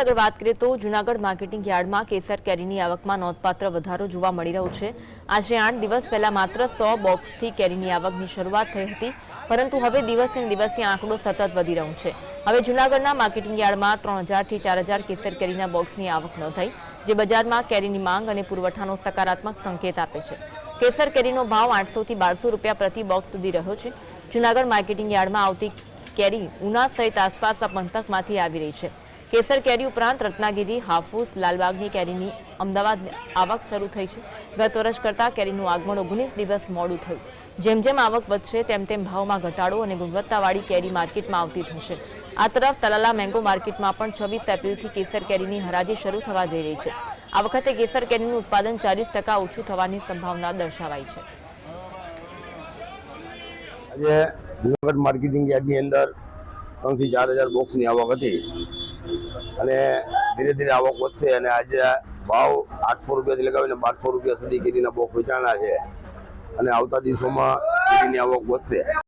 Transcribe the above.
આગળ વાત કરીએ તો જૂનાગઢ માર્કેટિંગ યાર્ડમાં કેસર કેરીની આવકમાં નોંધપાત્ર વધારો જોવા મળી રહ્યો છે. આજે આઠ દિવસ પહેલા માત્ર સો બોક્સથી કેરીની આવકની શરૂઆત થઈ હતી, પરંતુ હવે દિવસે ને દિવસે આંકડો સતત વધી રહ્યો છે. હવે જૂનાગઢના માર્કેટિંગ યાર્ડમાં ત્રણ હજારથી ચાર હજાર કેસર કેરીના બોક્સની આવક નોંધાઈ, જે બજારમાં કેરીની માંગ અને પુરવઠાનો સકારાત્મક સંકેત આપે છે. કેસર કેરીનો ભાવ આઠસોથી બારસો રૂપિયા પ્રતિ બોક્સ સુધી રહ્યો છે. જૂનાગઢ માર્કેટિંગ યાર્ડમાં આવતી કેરી ઉના સહિત આસપાસના પંથકમાંથી આવી રહી છે. કેસર કેરી ઉપરાંત રત્નાગીરી, હાફૂસ, લાલબાગની કેરીની અમદાવાદ આવક શરૂ થઈ છે. ગત વર્ષ કરતાં કેરીનું આગમન ઓગણીસ દિવસ મોડું થયું. જેમ જેમ આવક વધશે, તેમ તેમ ભાવમાં ઘટાડો અને ગુણવત્તાવાળી કેરી માર્કેટમાં આવતી થશે. આ તરફ તલાલા મેંગો માર્કેટમાં પણ છવ્વીસ એપ્રિલથી કેસર કેરીની હરાજી શરૂ થવા જઈ રહી છે. આ વખતે કેસર કેરીનું ઉત્પાદન ચાલીસ ટકા ઓછું થવાની સંભાવના દર્શાવાઈ છે. આજે જુનાગઢ માર્કેટિંગ યાર્ડની અંદર ત્રણથી ચાર હજાર બોક્સની આવક હતી. અને ધીરે ધીરે આવક વધશે અને આજે ભાવ આઠસો રૂપિયાથી લગાવીને બારસો રૂપિયા સુધી કેરીના બોક્સ વેચાણા છે. અને આવતા દિવસોમાં કેરીની આવક વધશે.